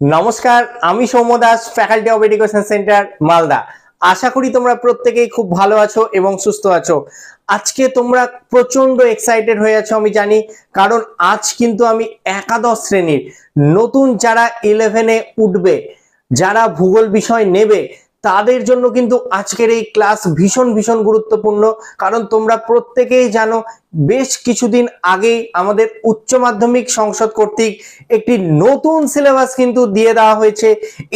নমস্কার, আমি Soumya Das faculty of education centre Malda. আশা করি তোমরা প্রত্যেকেই খুব ভালো আছো এবং সুস্থ আছো। আজকে তোমরা প্রচণ্ড এক্সাইটেড হয়ে আছো, আমি জানি, কারণ আজ কিন্তু আমি একাদশ শ্রেণির নতুন যারা ইলেভেনে উঠবে, যারা ভূগোল বিষয় নেবে তাদের জন্য কিন্তু আজকের এই ক্লাস ভীষণ ভীষণ গুরুত্বপূর্ণ। কারণ তোমরা প্রত্যেকেই জানো, বেশ কিছুদিন আগেই আমাদের উচ্চ মাধ্যমিক সংসদ কর্তৃক একটি নতুন সিলেবাস কিন্তু দিয়ে দেওয়া হয়েছে।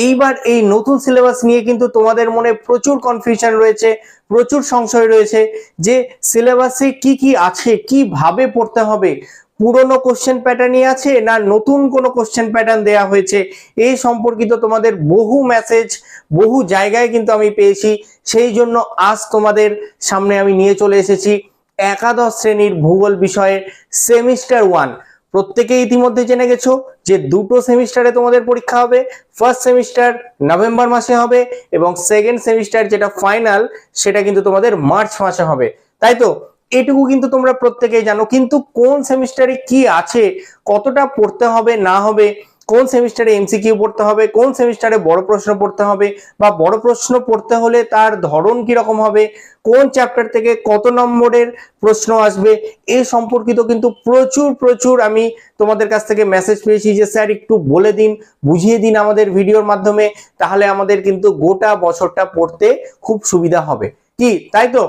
এইবার এই নতুন সিলেবাস নিয়ে কিন্তু তোমাদের মনে প্রচুর কনফিউশন রয়েছে, প্রচুর সংশয় রয়েছে যে সিলেবাসে কি কি আছে, কীভাবে পড়তে হবে পুরনো কোশ্চেন প্যাটার্নই আছে না নতুন কোনো কোশ্চেন প্যাটার্ন দেয়া হয়েছে? এই সম্পর্কিত তোমাদের বহু মেসেজ বহু জায়গায় কিন্তু আমি পেয়েছি। সেই জন্য আজ তোমাদের সামনে আমি নিয়ে চলে এসেছি একাদশ শ্রেণির ভূগোল বিষয়ের সেমিস্টার ওয়ান প্রত্যেকে ইতিমধ্যে জেনে গেছো যে দুটো সেমিস্টারে তোমাদের পরীক্ষা হবে। ফার্স্ট সেমিস্টার নভেম্বর মাসে হবে এবং সেকেন্ড সেমিস্টার যেটা ফাইনাল সেটা কিন্তু তোমাদের মার্চ মাসে হবে। তাই তো? এটুকু কিন্তু তোমরা প্রত্যেকেই জানো। কিন্তু কোন সেমিস্টারে কি আছে, কতটা পড়তে হবে, না হবে, কোন সেমিস্টারে এমসিকিউ পড়তে হবে, কোন সেমিস্টারে বড় প্রশ্ন পড়তে হবে, বা বড় প্রশ্ন পড়তে হলে তার ধরন রকম হবে, কোন চ্যাপ্টার থেকে কত নম্বরের প্রশ্ন আসবে, এ সম্পর্কিত কিন্তু প্রচুর প্রচুর আমি তোমাদের কাছ থেকে মেসেজ পেয়েছি যে, স্যার, একটু বলে দিন, বুঝিয়ে দিন আমাদের ভিডিওর মাধ্যমে, তাহলে আমাদের কিন্তু গোটা বছরটা পড়তে খুব সুবিধা হবে। কি? তাই তো?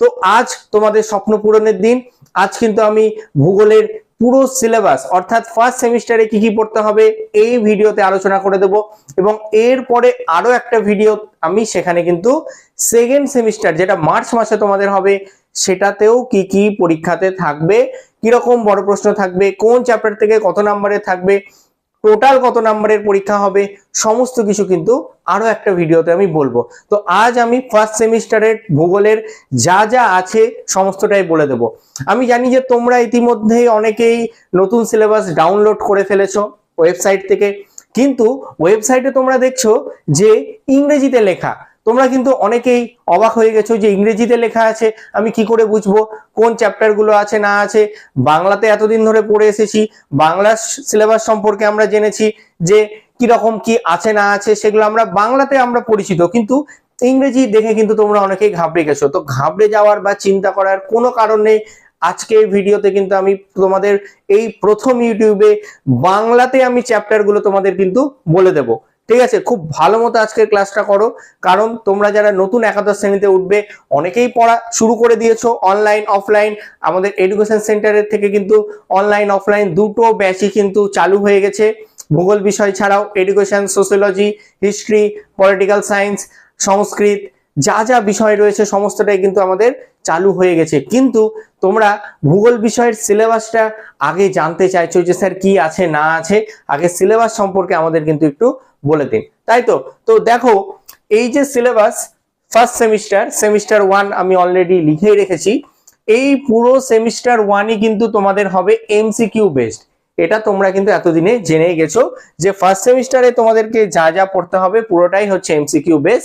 তো আজ তোমাদের স্বপ্ন পূরণের দিন। আজ কিন্তু আমি ভূগোলের পুরো সিলেবাস অর্থাৎ ফার্স্ট সেমিস্টারে কি কি পড়তে হবে এই ভিডিওতে আলোচনা করে দেব এবং এরপরে আরও একটা ভিডিও আমি সেখানে কিন্তু সেকেন্ড সেমিস্টার যেটা মার্চ মাসে তোমাদের হবে, সেটাতেও কি কি পরীক্ষাতে থাকবে, কীরকম বড় প্রশ্ন থাকবে, কোন চ্যাপ্টার থেকে কত নম্বরে থাকবে টোটাল কত নাম্বারের পরীক্ষা হবে? সমস্ত কিছু কিন্তু আরও একটা ভিডিওতে আমি বলব। তো আজ আমি ফার্স্ট সেমিস্টারের ভূগোলের যা যা আছে সমস্তটাই বলে দেব। আমি জানি যে তোমরা ইতিমধ্যেই অনেকেই নতুন সিলেবাস ডাউনলোড করে ফেলেছো ওয়েবসাইট থেকে। কিন্তু ওয়েবসাইটে তোমরা দেখছ যে ইংরেজিতে লেখা তোমরা কিন্তু অনেকেই অবাক হয়ে গেছো যে ইংরেজিতে লেখা আছে, আমি কি করে বুঝব? কোন চ্যাপ্টারগুলো আছে, না আছে? বাংলাতে এতদিন ধরে পড়ে এসেছি। বাংলা সিলেবাস সম্পর্কে আমরা জেনেছি যে কি রকম কি আছে, না আছে, সেগুলো আমরা বাংলাতে আমরা পরিচিত। কিন্তু ইংরেজি দেখে কিন্তু তোমরা অনেকেই ঘাবড়ে গেছো। তো ঘাবড়ে যাওয়ার বা চিন্তা করার কোনো কারণ নেই। আজকে ভিডিওতে কিন্তু আমি তোমাদের এই প্রথম ইউটিউবে বাংলাতে আমি চ্যাপ্টারগুলো তোমাদের কিন্তু বলে দেব। ঠিক আছে, খুব ভালো মতো আজকের ক্লাসটা করো। কারণ তোমরা যারা নতুন একাদশ শ্রেণীতে উঠবে, অনেকেই পড়া শুরু করে দিয়েছ অনলাইন অফলাইন আমাদের এডুকেশন সেন্টারের থেকে কিন্তু অনলাইন অফলাইন দুটো ব্যাচই কিন্তু চালু হয়ে গেছে। ভূগোল বিষয় ছাড়াও education sociology history political science Sanskrit, যা যা বিষয় রয়েছে সমস্তটাই কিন্তু আমাদের চালু হয়ে গেছে। কিন্তু তোমরা ভূগোল বিষয়ের সিলেবাসটা আগে জানতে চাইছো যে স্যার কি আছে, না আছে? আগে সিলেবাস সম্পর্কে আমাদের কিন্তু একটু বলে দিন। তাই তো? তো দেখো, এই যে syllabus first semester semester one আমি অলরেডি লিখেই রেখেছি, এই পুরো সেমিস্টার ওয়ানই কিন্তু তোমাদের হবে এমসিকিউ বেসড এটা তোমরা কিন্তু এতদিনে জেনে গেছো যে ফার্স্ট সেমিস্টারে তোমাদেরকে যা যা পড়তে হবে পুরোটাই হচ্ছে এমসিকিউ বেস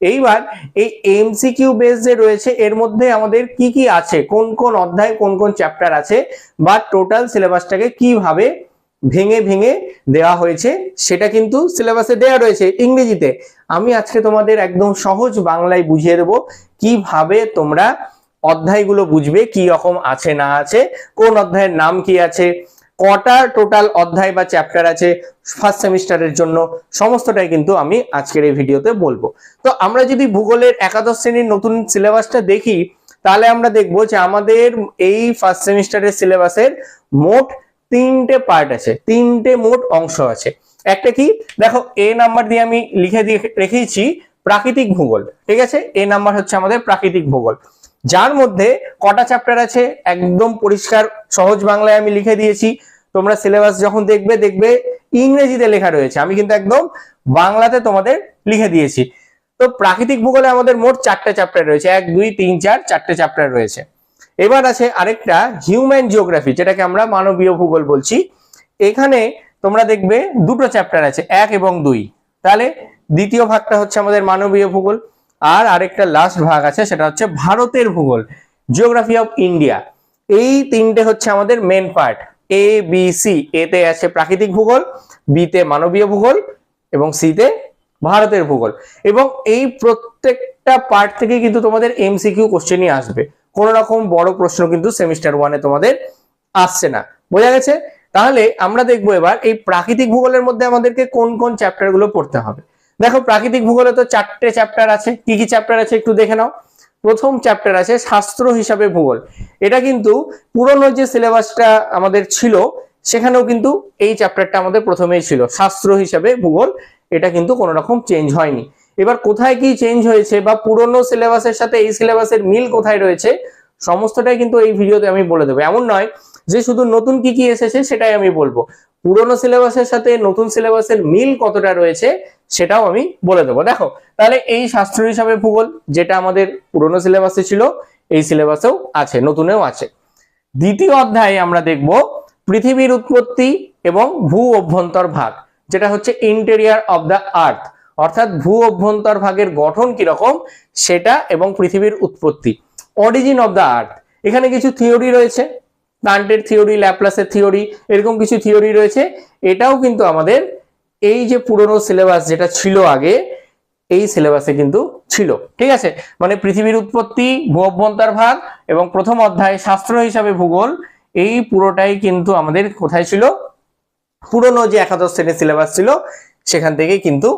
এইবার এই এমসিকিউ বেস যে রয়েছে, এর মধ্যে আমাদের কি কি আছে? কোন কোন অধ্যায়, কোন কোন চ্যাপ্টার আছে? বা টোটাল সিলেবাসটাকে কীভাবে ভেঙে ভেঙে দেওয়া হয়েছে। সেটা কিন্তু সিলেবাসে দেওয়া রয়েছে ইংরেজিতে। আমি আজকে তোমাদের একদম সহজ বাংলায় বুঝিয়ে দেবো কীভাবে তোমরা অধ্যায়গুলো বুঝবে, কি রকম আছে, না আছে, কোন অধ্যায়ের নাম কি আছে, কটা টোটাল অধ্যায় বা চ্যাপ্টার আছে ফার্স্ট সেমিস্টারের জন্য, সমস্তটাই কিন্তু আমি আজকের এই ভিডিওতে বলব। তো আমরা যদি ভূগোলের একাদশ শ্রেণির নতুন সিলেবাসটা দেখি, তাহলে আমরা দেখব যে আমাদের এই ফার্স্ট সেমিস্টারের সিলেবাসের মোট তিনটে পার্ট আছে, তিনটে মোট অংশ আছে। একটা কি? দেখো এ নাম্বার দিয়ে আমি লিখে দিয়ে রেখেছি প্রাকৃতিক ভূগোল, ঠিক আছে? এ নাম্বার হচ্ছে আমাদের প্রাকৃতিক ভূগোল। যার মধ্যে কটা চ্যাপ্টার আছে? একদম পরিষ্কার, সহজ বাংলায় আমি লিখে দিয়েছি। তোমরা সিলেবাস যখন দেখবে দেখবে ইংরেজিতে লেখা রয়েছে। আমি কিন্তু একদম বাংলাতে তোমাদের লিখে দিয়েছি। তো প্রাকৃতিক ভূগোলে আমাদের মোট চারটে চ্যাপ্টার রয়েছে। এক, দুই, তিন, চার, চারটে চ্যাপ্টার রয়েছে। এবার আছে আরেকটা হিউম্যান জিওগ্রাফি যেটাকে আমরা মানবীয় ভূগোল বলছি। এখানে তোমরা দেখবে দুটো চ্যাপ্টার আছে, এক এবং দুই। তাহলে দ্বিতীয় ভাগটা হচ্ছে আমাদের মানবীয় ভূগোল, আর আরেকটা লাস্ট ভাগ আছে, সেটা হচ্ছে ভারতের ভূগোল জিওগ্রাফি অফ ইন্ডিয়া এই তিনটে হচ্ছে আমাদের main part A B C এতে আছে প্রাকৃতিক ভূগোল বি তে মানবীয় ভূগোল, এবং সিতে ভারতের ভূগোল। এবং এই প্রত্যেকটা পার্ট থেকে কিন্তু তোমাদের এমসিকিউ কোশ্চেনই আসবে। কোনো রকম বড় প্রশ্ন কিন্তু সেমিস্টার ওয়ানে তোমাদের আসছে না। বোঝা গেছে? তাহলে আমরা দেখব এবার এই প্রাকৃতিক ভূগোলের মধ্যে আমাদেরকে কোন কোন চ্যাপ্টারগুলো পড়তে হবে। দেখো, প্রাকৃতিক ভূগোলে তো চারটে চ্যাপ্টার আছে। কি কি চ্যাপ্টার আছে একটু দেখে নাও। প্রথম চ্যাপ্টার আছে শাস্ত্র হিসাবে ভূগোল। এটা কিন্তু পুরনো যে সিলেবাসটা আমাদের ছিল, সেখানেও কিন্তু এই চ্যাপ্টারটা আমাদের প্রথমেই ছিল। শাস্ত্র হিসাবে ভূগোল, এটা কিন্তু কোনো রকম চেঞ্জ হয়নি। এবার কোথায় কি চেঞ্জ হয়েছে বা পুরনো সিলেবাসের সাথে এই সিলেবাসের মিল কোথায় রয়েছে, সমস্তটাই কিন্তু এই ভিডিওতে আমি বলে দেবো। এমন নয় যে শুধু নতুন কি কি এসেছে সেটাই আমি বলব। পুরনো সিলেবাসের সাথে নতুন সিলেবাসের মিল কতটা রয়েছে সেটাও আমি বলে দেবো। দেখো, তাহলে এই শাস্ত্র হিসাবে ভূগোল, যেটা আমাদের পুরনো সিলেবাসে ছিল, এই সিলেবাসেও আছে, নতুনেও আছে। দ্বিতীয় অধ্যায়ে আমরা দেখব পৃথিবীর উৎপত্তি এবং ভূ অভ্যন্তর ভাগ, যেটা হচ্ছে ইন্টেরিয়ার অফ দ্য আর্থ অর্থাৎ ভূ অভ্যন্তর ভাগের গঠন কীরকম সেটা এবং পৃথিবীর উৎপত্তি। অরিজিন অফ দ্য আর্থ এখানে কিছু থিওরি রয়েছে। প্লান্টের থিওরি ল্যাপ্লাসের থিওরি এরকম কিছু থিওরি রয়েছে। এটাও কিন্তু আমাদের এই যে পুরনো সিলেবাস যেটা ছিল আগে, এই সিলেবাসে কিন্তু ছিল। ঠিক আছে? মানে পৃথিবীর উৎপত্তি, ভূ অভ্যন্তর ভাগ এবং প্রথম অধ্যায় শাস্ত্র হিসাবে ভূগোল, এই পুরোটাই কিন্তু আমাদের কোথায় ছিল? পুরনো যে একাদশ শ্রেণির সিলেবাস ছিল, সেখান থেকে কিন্তু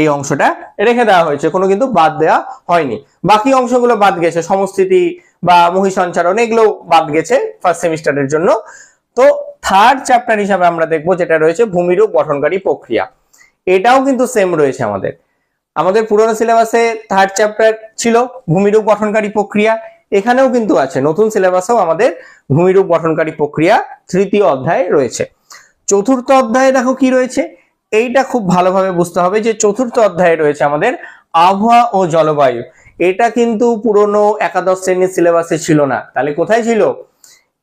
এই অংশটা রেখে দেওয়া হয়েছে, কোনো কিন্তু বাদ দেওয়া হয়নি। বাকি অংশগুলো বাদ গেছে সমস্থিতি বা মহিসঞ্চারণ এগুলো বাদ গেছে ফার্স্ট সেমিস্টারের জন্য। তো থার্ড চ্যাপ্টার হিসাবে আমরা দেখব যেটা রয়েছে ভূমিরূপ গঠনকারী প্রক্রিয়া। এটাও কিন্তু সেম রয়েছে আমাদের। আমাদের পুরোনো সিলেবাসে থার্ড চ্যাপ্টার ছিল ভূমিরূপ গঠনকারী প্রক্রিয়া। এখানেও কিন্তু আছে, নতুন সিলেবাসেও আমাদের ভূমিরূপ গঠনকারী প্রক্রিয়া তৃতীয় অধ্যায় রয়েছে। চতুর্থ অধ্যায়ে দেখো কি রয়েছে? এইটা খুব ভালোভাবে বুঝতে হবে যে চতুর্থ অধ্যায়ে রয়েছে আমাদের আবহাওয়া ও জলবায়ু। এটা কিন্তু পুরনো একাদশ শ্রেণির সিলেবাসে ছিল না। তাহলে কোথায় ছিল?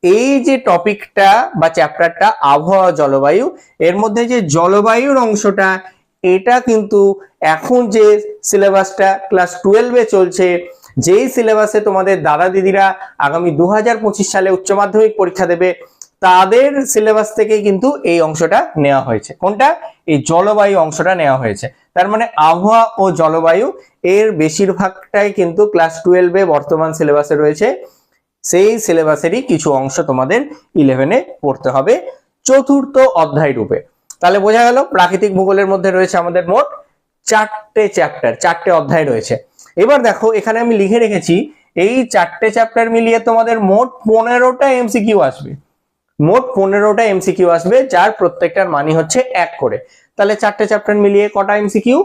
এই যে টপিকটা বা চ্যাপ্টারটা আবহাওয়া জলবায়ু, এর মধ্যে যে জলবায়ুর অংশটা, এটা কিন্তু এখন যে সিলেবাসটা ক্লাস টুয়েলভে চলছে, যেই সিলেবাসে তোমাদের দাদা দিদিরা আগামী দু হাজার পঁচিশ সালে উচ্চ মাধ্যমিক পরীক্ষা দেবে তাদের সিলেবাস থেকে কিন্তু এই অংশটা নেওয়া হয়েছে। কোনটা? এই জলবায়ু অংশটা নেওয়া হয়েছে। তার মানে আবহাওয়া ও জলবায়ু এর বেশিরভাগটাই কিন্তু ক্লাস টুয়েলভে বর্তমান সিলেবাসে রয়েছে। সেই সিলেবাসেরই কিছু অংশ তোমাদের ইলেভেনে পড়তে হবে চতুর্থ অধ্যায় রূপে। তাহলে বোঝা গেল প্রাকৃতিক ভূগোলের মধ্যে রয়েছে আমাদের মোট চারটে চ্যাপ্টার চারটে অধ্যায় রয়েছে। এবার দেখো, এখানে আমি লিখে রেখেছি, এই চারটে চ্যাপ্টার মিলিয়ে তোমাদের মোট পনেরোটা এমসিকিউ আসবে। মোট পনেরোটা এমসিকিউ আসবে, যার প্রত্যেকটার মানি হচ্ছে এক করে। তাহলে চারটে চ্যাপ্টার মিলিয়ে কটা এমসিকিউ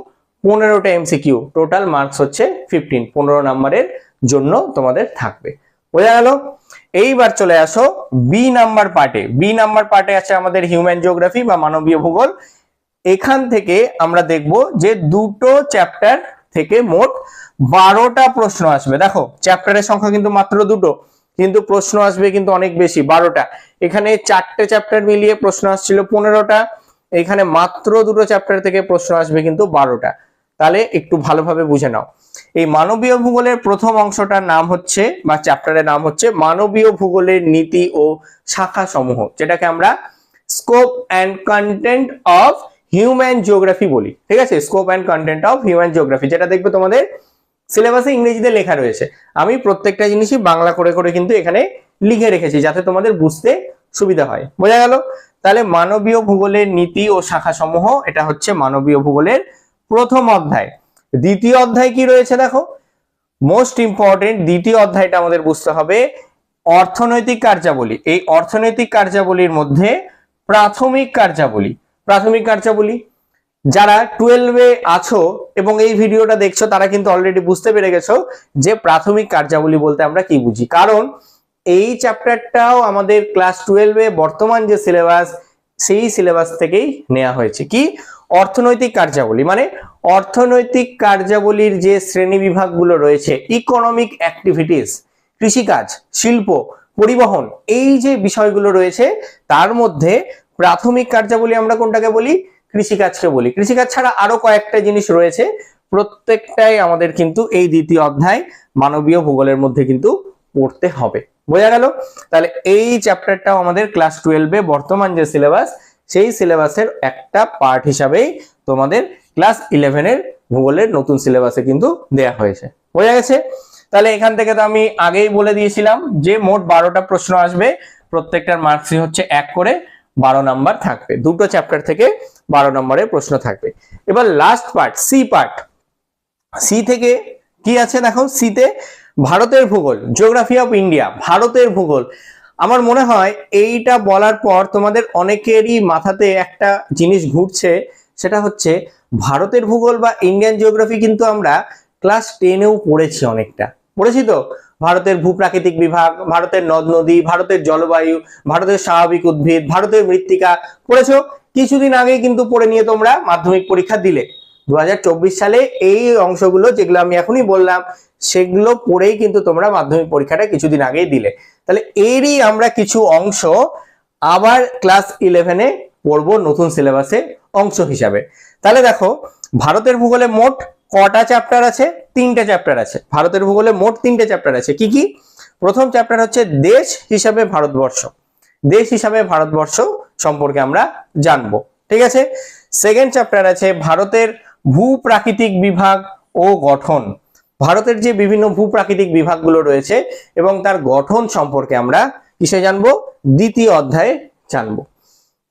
পনেরোটা এমসিকিউ টোটাল মার্কস হচ্ছে ফিফটিন পনেরো নাম্বারের জন্য তোমাদের থাকবে। বোঝা গেল? এইবার চলে আসো বি নাম্বার পার্টে বি নাম্বার পার্টে আছে আমাদের হিউম্যান জিওগ্রাফি বা মানবীয় ভূগোল। এখান থেকে আমরা দেখব যে দুটো চ্যাপ্টার থেকে মোট বারোটা প্রশ্ন আসবে। দেখো চ্যাপ্টারের সংখ্যা কিন্তু মাত্র দুটো। কিন্তু প্রশ্ন আসবে কিন্তু অনেক বেশি, বারোটা। এখানে চারটে চ্যাপ্টার মিলিয়ে প্রশ্ন আসছিল পনেরোটা, এখানে মাত্র দুটো চ্যাপ্টার থেকে প্রশ্ন আসবে কিন্তু বারোটা। তাহলে একটু ভালোভাবে বুঝে নাও। এই মানবীয় ভূগোলের প্রথম অংশটার নাম হচ্ছে, বা চ্যাপ্টারের নাম হচ্ছে মানবীয় ভূগোলের নীতি ও শাখা সমূহ যেটাকে আমরা scope and content of human geography বলি। ঠিক আছে? Scope and content of human geography যেটা দেখবে তোমাদের সিলেবাসে ইংরেজিতে লেখা রয়েছে। আমি প্রত্যেকটা জিনিসই বাংলা করে করে কিন্তু এখানে লিখে রেখেছি যাতে তোমাদের বুঝতে সুবিধা হয়। বোঝা গেল? তাহলে মানবীয় ভূগোলের নীতি ও শাখা সমূহ এটা হচ্ছে মানবীয় ভূগোলের প্রথম অধ্যায়। দ্বিতীয় অধ্যায় কি রয়েছে দেখো? মোস্ট ইম্পর্টেন্ট দ্বিতীয় অধ্যায়টা আমাদের বুঝতে হবে অর্থনৈতিক কার্যাবলী। এই অর্থনৈতিক কার্যাবলীর মধ্যে প্রাথমিক কার্যাবলী। প্রাথমিক কার্যাবলী যারা টুয়েলভে আছো এবং এই ভিডিওটা দেখছ, তারা কিন্তু অলরেডি বুঝতে পেরে গেছো যে প্রাথমিক কার্যাবলী বলতে আমরা কি বুঝি। কারণ এই চ্যাপ্টারটাও আমাদের ক্লাস টুয়েলভে বর্তমান যে সিলেবাস সেই সিলেবাস থেকেই নেওয়া হয়েছে। কি? অর্থনৈতিক কার্যাবলী। মানে অর্থনৈতিক কার্যাবলীর যে শ্রেণি বিভাগগুলো রয়েছে ইকোনমিক অ্যাক্টিভিটিস কৃষিকাজ, শিল্প, পরিবহন, এই যে বিষয়গুলো রয়েছে, তার মধ্যে প্রাথমিক কার্যাবলী আমরা কোনটাকে বলি? কৃষিকাজকে বলি। কৃষিকাজ ছাড়া আরও কয়েকটা জিনিস রয়েছে। প্রত্যেকটাই আমাদের কিন্তু এই দ্বিতীয় অধ্যায় মানবীয় ভূগোলের মধ্যে কিন্তু পড়তে হবে। বোঝা গেল? তাহলে এই চ্যাপ্টারটাও আমাদের ক্লাস টুয়েলভে বর্তমান যে সিলেবাস সেই সিলেবাসের একটা পার্ট হিসাবেই তোমাদের ক্লাস ইলেভেনের ভূগোলের নতুন সিলেবাসে কিন্তু দেয়া হয়েছে। বোঝা গেছে? তাহলে এখান থেকে তো আমি আগেই বলে দিয়েছিলাম যে মোট বারোটা প্রশ্ন আসবে। প্রত্যেকটার মার্কসই হচ্ছে এক করে বারো নাম্বার থাকবে। দুটো চ্যাপ্টার থেকে বারো নম্বরের প্রশ্ন থাকবে। এবার last part C part C থেকে কি আছে দেখো? সিতে ভারতের ভূগোল জিওগ্রাফি অফ ইন্ডিয়া ভারতের ভূগোল। আমার মনে হয় এইটা বলার পর তোমাদের অনেকেরই মাথাতে একটা জিনিস ঘুরছে, সেটা হচ্ছে ভারতের ভূগোল বা ইন্ডিয়ান জিওগ্রাফি কিন্তু আমরা ক্লাস টেনেও পড়েছি অনেকটা। পড়েছি তো? ভারতের ভূপ্রাকৃতিক বিভাগ, ভারতের নদ নদী, ভারতের জলবায়ু, ভারতের স্বাভাবিক উদ্ভিদ, ভারতের মৃত্তিকা। পড়েছো? কিছুদিন আগেই কিন্তু পড়ে নিয়ে তোমরা মাধ্যমিক পরীক্ষা দিলে। দু হাজার চব্বিশ সালে এই অংশগুলো যেগুলো আমি এখনই বললাম, সেগুলো পড়েই কিন্তু তোমরা মাধ্যমিক পরীক্ষাটা কিছুদিন আগেই দিলে। তাহলে এরই আমরা কিছু অংশ আবার ক্লাস ইলেভেনে পড়ব নতুন সিলেবাসে অংশ হিসাবে। তাহলে দেখো, ভারতের ভূগোলে মোট কটা চ্যাপ্টার আছে? তিনটা চ্যাপ্টার আছে। ভারতের ভূগোলে মোট তিনটে চ্যাপ্টার আছে। কি কি? প্রথম চ্যাপ্টার হচ্ছে দেশ হিসাবে ভারতবর্ষ। দেশ হিসাবে ভারতবর্ষ সম্পর্কে আমরা জানব। ঠিক আছে? সেকেন্ড চ্যাপ্টার আছে ভারতের ভূপ্রাকৃতিক বিভাগ ও গঠন। ভারতের যে বিভিন্ন ভূপ্রাকৃতিক বিভাগগুলো রয়েছে এবং তার গঠন সম্পর্কে আমরা কিসে জানব? দ্বিতীয় অধ্যায়ে জানব।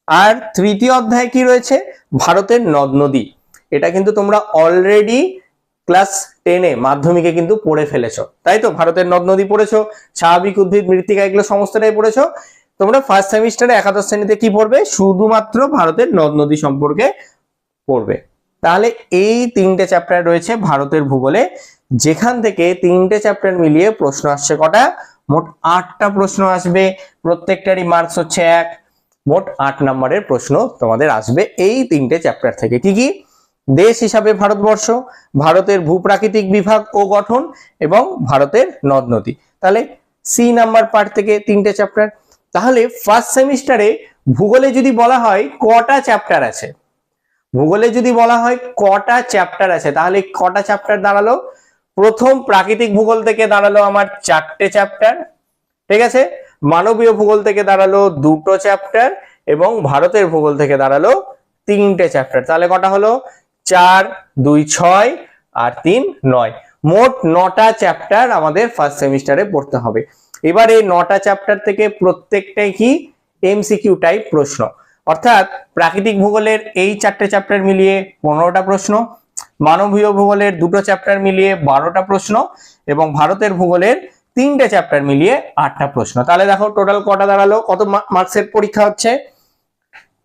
আর তৃতীয় অধ্যায় কি রয়েছে? ভারতের নদ নদী। এটা কিন্তু তোমরা অলরেডি ক্লাস টেনে মাধ্যমিকে কিন্তু পড়ে ফেলেছো। তাই তো? ভারতের নদ নদী পড়েছো, স্বাভাবিক, উদ্ভিদ, মৃত্তিকা, এগুলো সমস্তটাই পড়েছো। তোমরা ফার্স্ট সেমিস্টারে একাদশ শ্রেণীতে কি পড়বে? শুধুমাত্র ভারতের নদ নদী সম্পর্কে পড়বে। তাহলে এই তিনটে চ্যাপ্টার রয়েছে ভারতের ভূগোলে। যেখান থেকে তিনটে চ্যাপ্টার মিলিয়ে প্রশ্ন আসছে কটা? মোট আটটা প্রশ্ন আসবে। প্রত্যেকটারই মার্কস হচ্ছে এক। মোট আট নম্বরের প্রশ্ন তোমাদের আসবে এই তিনটে চ্যাপ্টার থেকে। কি কি? দেশ হিসাবে ভারতবর্ষ, ভারতের ভূপ্রাকৃতিক বিভাগ ও গঠন এবং ভারতের নদ নদী। তাহলে সি নাম্বার পার্ট থেকে তিনটে চ্যাপ্টার তাহলে ফার্স্ট সেমিস্টারে ভূগোলে যদি বলা হয় কটা চ্যাপ্টার আছে? ভূগোলে যদি বলা হয় কটা চ্যাপ্টার আছে, তাহলে কটা চ্যাপ্টার দাঁড়াল? প্রথম প্রাকৃতিক ভূগোল থেকে দাঁড়াল আমার চারটে চ্যাপ্টার ঠিক আছে? মানবীয় ভূগোল থেকে দাঁড়াল দুটো চ্যাপ্টার এবং ভারতের ভূগোল থেকে দাঁড়াল তিনটে চ্যাপ্টার তাহলে কটা হলো? চার, দুই, ছয় আর তিন, নয়। মোট নটা চ্যাপ্টার আমাদের ফার্স্ট সেমিস্টারে পড়তে হবে। এবার এই নটা চ্যাপ্টার থেকে প্রত্যেকটাই কি এমসিকিউ টাইপ প্রশ্ন। অর্থাৎ প্রাকৃতিক ভূগোলের এই চারটে চ্যাপ্টার মিলিয়ে পনেরোটা প্রশ্ন, মানবীয় ভূগোলের দুটো চ্যাপ্টার মিলিয়ে বারোটা প্রশ্ন, এবং ভারতের ভূগোলের তিনটে চ্যাপ্টার মিলিয়ে আটটা প্রশ্ন। তাহলে দেখো টোটাল কটা দাঁড়াল, কত মার্কসের পরীক্ষা হচ্ছে?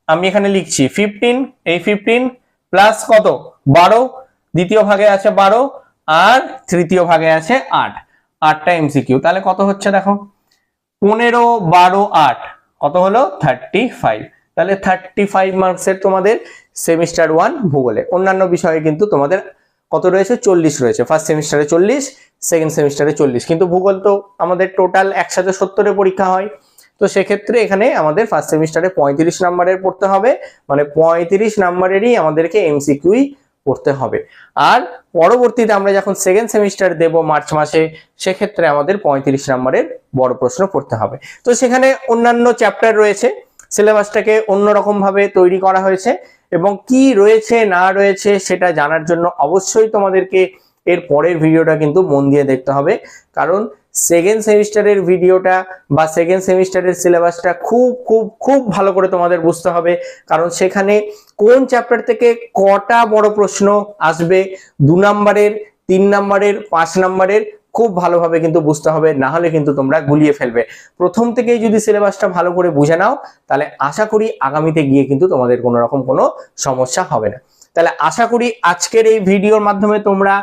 আমি এখানে লিখছি ফিফটিন এই ফিফটিন প্লাস কত? বারো, দ্বিতীয় ভাগে আছে বারো, আর তৃতীয় ভাগে আছে আট। আটটা এমসিকিউ তাহলে কত হচ্ছে দেখো? পনেরো, বারো, আট। কত হলো? থার্টি ফাইভ তাহলে থার্টি ফাইভ মার্কসের তোমাদের সেমিস্টার ওয়ান ভূগোলে। অন্যান্য বিষয়ে কিন্তু তোমাদের কত রয়েছে? চল্লিশ রয়েছে। ফার্স্ট সেমিস্টারে চল্লিশ সেকেন্ড সেমিস্টারে চল্লিশ। কিন্তু ভূগোল তো আমাদের টোটাল একসাথে সত্তরের পরীক্ষা হয়। তো সেক্ষেত্রে এখানে আমাদের ফার্স্ট সেমিস্টারে পঁয়ত্রিশ নাম্বারের পড়তে হবে। মানে পঁয়ত্রিশ নাম্বারেরই আমাদেরকে এমসিকিউই পড়তে হবে। আর পরবর্তীতে আমরা যখন সেকেন্ড সেমিস্টার দেব মার্চ মাসে, সেক্ষেত্রে আমাদের পঁয়ত্রিশ নম্বরের বড় প্রশ্ন পড়তে হবে। তো সেখানে অন্যান্য চ্যাপ্টার রয়েছে। সিলেবাসটাকে অন্যরকম ভাবে তৈরি করা হয়েছে এবং কি রয়েছে, না রয়েছে, সেটা জানার জন্য অবশ্যই তোমাদেরকে এর পরের ভিডিওটা কিন্তু মন দিয়ে দেখতে হবে। কারণ সেকেন্ড সেমিস্টারের ভিডিওটা বা সেকেন্ড সেমিস্টারের সিলেবাসটা খুব খুব খুব ভালো করে তোমাদের বুঝতে হবে। কারণ সেখানে কোন চ্যাপ্টার থেকে কটা বড় প্রশ্ন আসবে, দু নাম্বারের, তিন নাম্বারের, পাঁচ নাম্বারের খুব ভালোভাবে কিন্তু বুঝতে হবে, না হলে কিন্তু তোমরা গুলিয়ে ফেলবে। প্রথম থেকেই যদি সিলেবাসটা ভালো করে বুঝে নাও, তাহলে আশা করি আগামীতে গিয়ে কিন্তু তোমাদের কোনো রকম কোনো সমস্যা হবে না। তাহলে আশা করি আজকের এই ভিডিওর মাধ্যমে তোমরা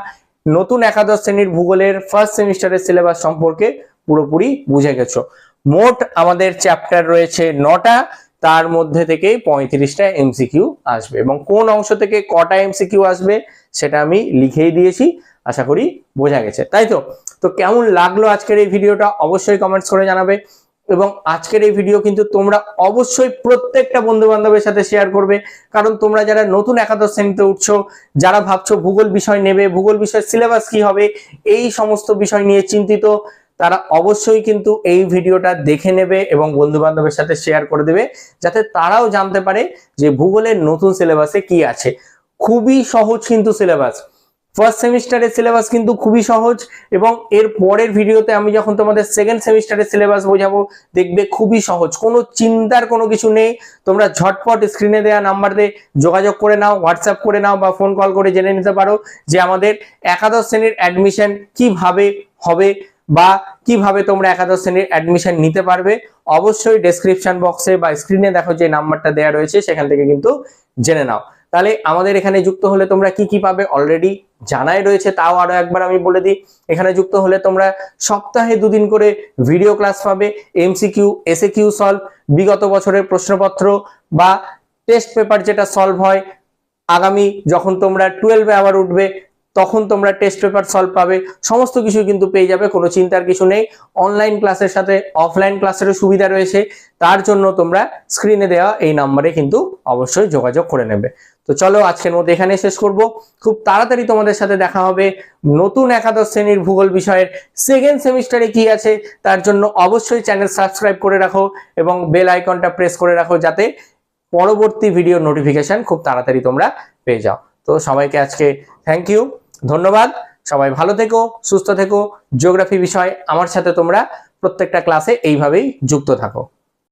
নতুন একাদশ শ্রেণির ভূগোলের ফার্স্ট সেমিস্টারের সিলেবাস সম্পর্কে পুরোপুরি বুঝে গেছো। মোট আমাদের চ্যাপ্টার রয়েছে নটা, তার মধ্যে থেকে পঁয়ত্রিশটা এমসিকিউ আসবে এবং কোন অংশ থেকে কটা এমসিকিউ আসবে সেটা আমি লিখেই দিয়েছি, আশা করি বোঝা গেছে। তাই তো? তো কেমন লাগল আজকের এই ভিডিওটা? অবশ্যই কমেন্টস করে জানাবে। এবং আজকের এই ভিডিও কিন্তু তোমরা অবশ্যই প্রত্যেকটা বন্ধু বান্ধবের সাথে শেয়ার করবে। কারণ তোমরা যারা নতুন একাদশ শ্রেণীতে উঠছো, যারা ভাবছ ভূগোল বিষয় নেবে, ভূগোল বিষয়ের সিলেবাস কি হবে, এই সমস্ত বিষয় নিয়ে চিন্তিত, তারা অবশ্যই কিন্তু এই ভিডিওটা দেখে নেবে এবং বন্ধু বান্ধবের সাথে শেয়ার করে দেবে, যাতে তারাও জানতে পারে যে ভূগোলের নতুন সিলেবাসে কি আছে। খুবই সহজ কিন্তু সিলেবাস ফার্স্ট সেমিস্টারের সিলেবাস কিন্তু খুবই সহজ এবং এর পরের ভিডিওতে আমি যখন তোমাদের সেকেন্ড সেমিস্টারের সিলেবাস বোঝাবো, দেখবে খুবই সহজ। কোনো চিন্তার কোনো কিছু নেই। তোমরা ঝটপট স্ক্রিনে দেওয়া নাম্বার দিয়ে যোগাযোগ করে নাও হোয়াটসঅ্যাপ করে নাও বা ফোন কল করে জেনে নিতে পারো যে আমাদের একাদশ শ্রেণির অ্যাডমিশন কীভাবে হবে বা কীভাবে তোমরা একাদশ শ্রেণির অ্যাডমিশন নিতে পারবে। অবশ্যই ডেসক্রিপশন বক্সে বা স্ক্রিনে দেখো যে নাম্বারটা দেওয়া রয়েছে, সেখান থেকে কিন্তু জেনে নাও। তাহলে আমাদের এখানে যুক্ত হলে তোমরা কি কি পাবে? অলরেডি জানাই রয়েছে, তাও আরও একবার আমি বলে দিই। এখানে যুক্ত হলে তোমরা সপ্তাহে দুদিন করে ভিডিও ক্লাস পাবে MCQ S A Q solve বিগত বছরের প্রশ্নপত্র বা টেস্ট পেপার যেটা সলভ হয়, আগামী যখন তোমরা টুয়েলভে আবার উঠবে তখন তোমরা টেস্ট পেপার সলভ পাবে। সমস্ত কিছু কিন্তু পেয়ে যাবে, কোনো চিন্তার কিছু নেই। অনলাইন ক্লাসের সাথে অফলাইন ক্লাসেরও সুবিধা রয়েছে। তার জন্য তোমরা স্ক্রিনে দেওয়া এই নাম্বারে কিন্তু অবশ্যই যোগাযোগ করে নেবে। তো চলো আজকের মধ্যে এখানে শেষ করব। খুব তাড়াতাড়ি তোমাদের সাথে দেখা হবে নতুন একাদশ শ্রেণির ভূগোল বিষয়ের সেকেন্ড সেমিস্টারে কি আছে, তার জন্য অবশ্যই চ্যানেল সাবস্ক্রাইব করে রাখো এবং বেল আইকনটা প্রেস করে রাখো যাতে পরবর্তী ভিডিও নোটিফিকেশন খুব তাড়াতাড়ি তোমরা পেয়ে যাও। তো সবাইকে আজকে থ্যাংক ইউ ধন্যবাদ। সবাই ভালো থেকো, সুস্থ থেকো। জিওগ্রাফি বিষয় আমার সাথে তোমরা প্রত্যেকটা ক্লাসে এইভাবেই যুক্ত থাকো।